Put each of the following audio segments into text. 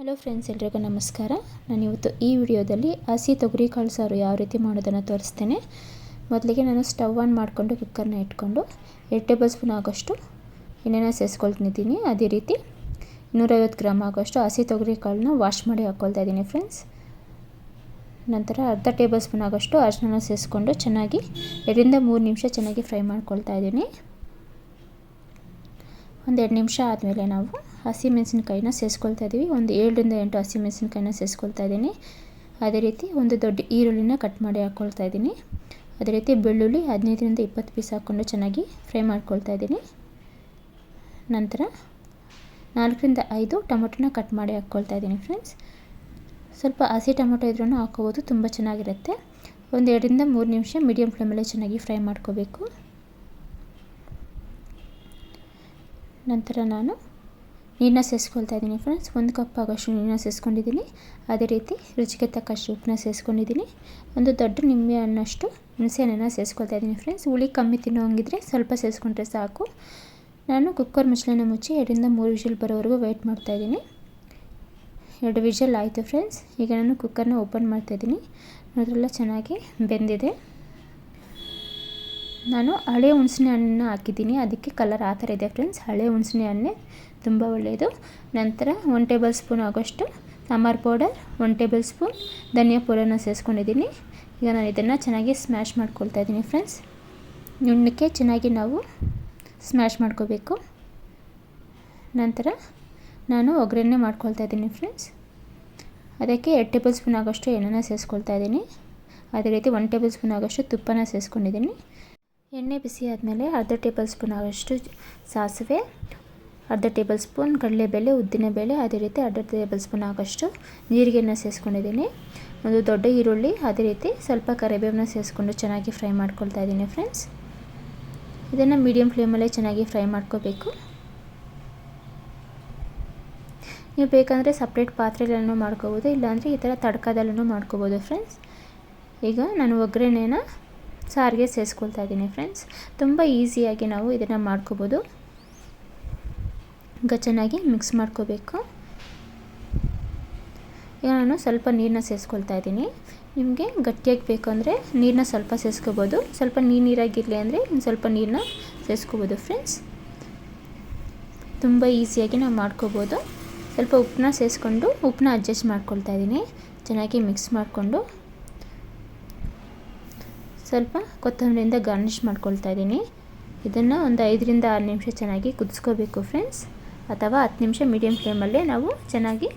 Hello friends, ಎಲ್ರಿಗೂ ನಮಸ್ಕಾರ. ನಾನು ಇವತ್ತು ಈ ವಿಡಿಯೋದಲ್ಲಿ ಹಸಿ ತೊಗರಿ ಕಾಳು ಸಾರು ಯಾವ ರೀತಿ ಮಾಡೋದನ್ನು ತೋರಿಸ್ತೇನೆ. ಮೊದಲಿಗೆ ನಾನು ಸ್ಟವ್ ಆನ್ ಮಾಡಿಕೊಂಡು ಕುಕ್ಕರ್ನ ಇಟ್ಕೊಂಡು ಎರಡು ಟೇಬಲ್ ಸ್ಪೂನ್ ಆಗೋಷ್ಟು ಎಣ್ಣೆನ ಸೇರಿಸ್ಕೊಳ್ತಿದ್ದೀನಿ ಅದೇ ರೀತಿ ಇನ್ನೂರೈವತ್ತು ಗ್ರಾಮ್ ಆಗೋಷ್ಟು ಹಸಿ ತೊಗರಿ ಕಾಳನ್ನ ವಾಶ್ ಮಾಡಿ ಹಾಕ್ಕೊಳ್ತಾ ಇದ್ದೀನಿ ಫ್ರೆಂಡ್ಸ್. ನಂತರ ಅರ್ಧ ಟೇಬಲ್ ಸ್ಪೂನ್ ಆಗೋಷ್ಟು ಅರಿಶಿನ ಸೇರಿಸ್ಕೊಂಡು ಚೆನ್ನಾಗಿ ಎರಡರಿಂದ ಮೂರು ನಿಮಿಷ ಚೆನ್ನಾಗಿ ಫ್ರೈ ಮಾಡ್ಕೊಳ್ತಾ ಇದ್ದೀನಿ. ಒಂದು ಎರಡು ನಿಮಿಷ ಆದಮೇಲೆ ನಾವು ಹಸಿಮೆಣಸಿನ್ಕಾಯಿನ ಸೇರಿಸ್ಕೊಳ್ತಾ ಇದ್ದೀವಿ ಒಂದು ಏಳರಿಂದ ಎಂಟು ಹಸಿಮೆಣಸಿನ್ಕಾಯಿನ ಸೇರಿಸ್ಕೊಳ್ತಾ ಇದ್ದೀನಿ. ಅದೇ ರೀತಿ ಒಂದು ದೊಡ್ಡ ಈರುಳ್ಳಿನ ಕಟ್ ಮಾಡಿ ಹಾಕ್ಕೊಳ್ತಾ ಇದ್ದೀನಿ ಅದೇ ರೀತಿ ಬೆಳ್ಳುಳ್ಳಿ ಹದಿನೈದರಿಂದ ಇಪ್ಪತ್ತು ಪೀಸ್ ಹಾಕ್ಕೊಂಡು ಚೆನ್ನಾಗಿ ಫ್ರೈ ಮಾಡ್ಕೊಳ್ತಾ ಇದ್ದೀನಿ ನಂತರ ನಾಲ್ಕರಿಂದ ಐದು ಟೊಮೊಟೊನ ಕಟ್ ಮಾಡಿ ಹಾಕ್ಕೊಳ್ತಾ ಇದ್ದೀನಿ ಫ್ರೆಂಡ್ಸ್. ಸ್ವಲ್ಪ ಹಸಿ ಟೊಮೊಟೊ ಇದ್ರೂ ಹಾಕೋಬೋದು, ತುಂಬ ಚೆನ್ನಾಗಿರುತ್ತೆ. ಒಂದು ಎರಡರಿಂದ ಮೂರು ನಿಮಿಷ ಮೀಡಿಯಮ್ ಫ್ಲೇಮಲ್ಲೇ ಚೆನ್ನಾಗಿ ಫ್ರೈ ಮಾಡ್ಕೋಬೇಕು. ನಂತರ ನಾನು ನೀರನ್ನ ಸೇರಿಸ್ಕೊಳ್ತಾ ಇದ್ದೀನಿ ಫ್ರೆಂಡ್ಸ್ ಒಂದು ಕಪ್ ಆಗೋಷ್ಟು ನೀರನ್ನ ಸೇರಿಸ್ಕೊಂಡಿದ್ದೀನಿ ಅದೇ ರೀತಿ ರುಚಿಗೆ ತಕ್ಕಷ್ಟು ಉಪ್ಪನ್ನ ಸೇರಿಸ್ಕೊಂಡಿದ್ದೀನಿ ಒಂದು ದೊಡ್ಡ ನಿಂಬೆ ಹಣ್ಣಷ್ಟು ಹುಣಸೆಹಣ್ಣನ್ನು ಸೇರಿಸ್ಕೊಳ್ತಾ ಇದ್ದೀನಿ ಫ್ರೆಂಡ್ಸ್ ಹುಳಿ ಕಮ್ಮಿ ತಿನ್ನೋ ಹಂಗಿದ್ರೆ ಸ್ವಲ್ಪ ಸೇರಿಸ್ಕೊಂಡ್ರೆ ಸಾಕು. ನಾನು ಕುಕ್ಕರ್ ಮುಚ್ಚಳನ ಮುಚ್ಚಿ ಎರಡರಿಂದ ಮೂರು ವಿಷಲ್ ಬರೋವರೆಗೂ ವೆಯ್ಟ್ ಮಾಡ್ತಾಯಿದ್ದೀನಿ ಎರಡು ವಿಷಲ್ ಆಯಿತು ಫ್ರೆಂಡ್ಸ್ ಈಗ ನಾನು ಕುಕ್ಕರ್ನ ಓಪನ್ ಮಾಡ್ತಾಯಿದ್ದೀನಿ ಅದರೆಲ್ಲ ಚೆನ್ನಾಗಿ ಬೆಂದಿದೆ. ನಾನು ಹಳೆ ಹುಣಸೆ ಹಣ್ಣನ್ನ ಹಾಕಿದ್ದೀನಿ. ಅದಕ್ಕೆ ಕಲರ್ ಆ ಥರ ಇದೆ ಫ್ರೆಂಡ್ಸ್ ಹಳೆ ಹುಣಸೆ ಹಣ್ಣೆ ತುಂಬ ಒಳ್ಳೆಯದು ನಂತರ ಒನ್ ಟೇಬಲ್ ಸ್ಪೂನ್ ಆಗೋಷ್ಟು sambar powder one table spoon ಧನಿಯಾ ಪೌಡರ್ನ ಸೇರಿಸ್ಕೊಂಡಿದ್ದೀನಿ. ಈಗ ನಾನು ಇದನ್ನು ಚೆನ್ನಾಗಿ ಸ್ಮ್ಯಾಶ್ ಮಾಡ್ಕೊಳ್ತಾ ಇದ್ದೀನಿ ಫ್ರೆಂಡ್ಸ್ ನುಣ್ಣಕ್ಕೆ ಚೆನ್ನಾಗಿ ನಾವು ಸ್ಮ್ಯಾಶ್ ಮಾಡ್ಕೋಬೇಕು. ನಂತರ ನಾನು ಒಗ್ಗರಣೆ ಮಾಡ್ಕೊಳ್ತಾ ಇದ್ದೀನಿ ಫ್ರೆಂಡ್ಸ್ ಅದಕ್ಕೆ ಎರಡು ಟೇಬಲ್ ಸ್ಪೂನ್ ಆಗೋಷ್ಟು ಎಣ್ಣೆನ ಸೇರಿಸ್ಕೊಳ್ತಾ ಇದ್ದೀನಿ. ಅದೇ ರೀತಿ ಒನ್ ಟೇಬಲ್ ಸ್ಪೂನ್ ಆಗೋಷ್ಟು ತುಪ್ಪನ ಸೇರಿಸ್ಕೊಂಡಿದ್ದೀನಿ. ಎಣ್ಣೆ ಬಿಸಿ ಆದಮೇಲೆ ಅರ್ಧ ಟೇಬಲ್ ಸ್ಪೂನ್ ಆಗೋಷ್ಟು ಸಾಸಿವೆ, ಅರ್ಧ ಟೇಬಲ್ ಸ್ಪೂನ್ ಕಡಲೆಬೇಳೆ ಉದ್ದಿನಬೇಳೆ ಅದೇ ರೀತಿ ಅರ್ಧ ಟೇಬಲ್ ಸ್ಪೂನ್ ಆಗೋಷ್ಟು ನೀರಿಗೆನ ಸೇರಿಸ್ಕೊಂಡಿದ್ದೀನಿ ಒಂದು ದೊಡ್ಡ ಈರುಳ್ಳಿ, ಅದೇ ರೀತಿ ಸ್ವಲ್ಪ ಕರಿಬೇವನ್ನ ಸೇರಿಸ್ಕೊಂಡು ಚೆನ್ನಾಗಿ ಫ್ರೈ ಮಾಡ್ಕೊಳ್ತಾ ಇದ್ದೀನಿ ಫ್ರೆಂಡ್ಸ್. ಇದನ್ನು ಮೀಡಿಯಮ್ ಫ್ಲೇಮಲ್ಲೇ ಚೆನ್ನಾಗಿ ಫ್ರೈ ಮಾಡ್ಕೋಬೇಕು. ನೀವು ಬೇಕಂದರೆ ಸಪ್ರೇಟ್ ಪಾತ್ರೆಗಳನ್ನು ಮಾಡ್ಕೋಬೋದು, ಇಲ್ಲಾಂದರೆ ಈ ಥರ ತಡ್ಕದಲ್ಲೂ ಮಾಡ್ಕೋಬೋದು ಫ್ರೆಂಡ್ಸ್. ಈಗ ನಾನು ಒಗ್ಗರಣೆನ ಸಾರಿಗೆ ಸೇರಿಸ್ಕೊಳ್ತಾ ಇದ್ದೀನಿ ಫ್ರೆಂಡ್ಸ್ ತುಂಬ ಈಸಿಯಾಗಿ ನಾವು ಇದನ್ನು ಮಾಡ್ಕೋಬೋದು. ಈಗ ಚೆನ್ನಾಗಿ ಮಿಕ್ಸ್ ಮಾಡ್ಕೋಬೇಕು. ಈಗ ನಾನು ಸ್ವಲ್ಪ ನೀರನ್ನ ಸೇರಿಸ್ಕೊಳ್ತಾ ಇದ್ದೀನಿ. ನಿಮಗೆ ಗಟ್ಟಿಯಾಗಿ ಬೇಕು ಅಂದರೆ ನೀರನ್ನ ಸ್ವಲ್ಪ ಸೇರಿಸ್ಕೋಬೋದು. ಸ್ವಲ್ಪ ನೀರು ನೀರಾಗಿರಲಿ ಅಂದರೆ ಸ್ವಲ್ಪ ನೀರನ್ನ ಸೇರಿಸ್ಕೋಬೋದು ಫ್ರೆಂಡ್ಸ್ ತುಂಬ ಈಸಿಯಾಗಿ ನಾವು ಮಾಡ್ಕೋಬೋದು. ಸ್ವಲ್ಪ ಉಪ್ಪನ್ನ ಸೇರಿಸ್ಕೊಂಡು ಉಪ್ಪನ್ನ ಅಡ್ಜಸ್ಟ್ ಮಾಡ್ಕೊಳ್ತಾ ಇದ್ದೀನಿ. ಚೆನ್ನಾಗಿ ಮಿಕ್ಸ್ ಮಾಡಿಕೊಂಡು. ಸ್ವಲ್ಪ ಕೊತ್ತಂಬರಿಯಿಂದ ಗಾರ್ನಿಷ್ ಮಾಡ್ಕೊಳ್ತಾ ಇದ್ದೀನಿ. ಇದನ್ನು ಒಂದು ಐದರಿಂದ ಆರು ನಿಮಿಷ ಚೆನ್ನಾಗಿ ಕುದಿಸ್ಕೋಬೇಕು ಫ್ರೆಂಡ್ಸ್ ಅಥವಾ ಹತ್ತು ನಿಮಿಷ ಮೀಡಿಯಮ್ ಫ್ಲೇಮಲ್ಲೇ ನಾವು ಚೆನ್ನಾಗಿ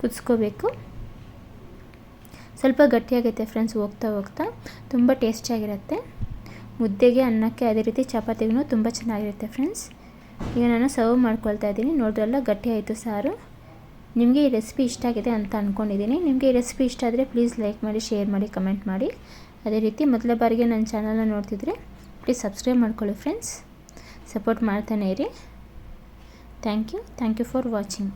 ಕುದಿಸ್ಕೋಬೇಕು. ಸ್ವಲ್ಪ ಗಟ್ಟಿಯಾಗುತ್ತೆ ಫ್ರೆಂಡ್ಸ್ ಹೋಗ್ತಾ ಹೋಗ್ತಾ. ತುಂಬ ಟೇಸ್ಟಿಯಾಗಿರುತ್ತೆ ಮುದ್ದೆಗೆ ಅನ್ನಕ್ಕೆ ಅದೇ ರೀತಿ ಚಪಾತಿಗೂ ತುಂಬ ಚೆನ್ನಾಗಿರುತ್ತೆ ಫ್ರೆಂಡ್ಸ್ ಈಗ ನಾನು ಸರ್ವ್ ಮಾಡ್ಕೊಳ್ತಾ ಇದ್ದೀನಿ. ನೋಡಿದ್ರೆಲ್ಲ ಗಟ್ಟಿ ಆಯಿತು ಸಾರು. ನಿಮಗೆ ಈ ರೆಸಿಪಿ ಇಷ್ಟ ಆಗಿದೆ ಅಂತ ಅಂದ್ಕೊಂಡಿದ್ದೀನಿ ನಿಮಗೆ ಈ ರೆಸಿಪಿ ಇಷ್ಟ ಆದರೆ ಪ್ಲೀಸ್ ಲೈಕ್ ಮಾಡಿ ಶೇರ್ ಮಾಡಿ ಕಮೆಂಟ್ ಮಾಡಿ. ಅದೇ ರೀತಿ ಮೊದಲ ಬಾರಿಗೆ ನನ್ನ ಚಾನಲ್ನ ನೋಡ್ತಿದ್ರೆ ಪ್ಲೀಸ್ ಸಬ್ಸ್ಕ್ರೈಬ್ ಮಾಡ್ಕೊಳ್ಳಿ ಫ್ರೆಂಡ್ಸ್ ಸಪೋರ್ಟ್ ಮಾಡ್ತಾನೆ ಇರಿ. Thank you thank you for watching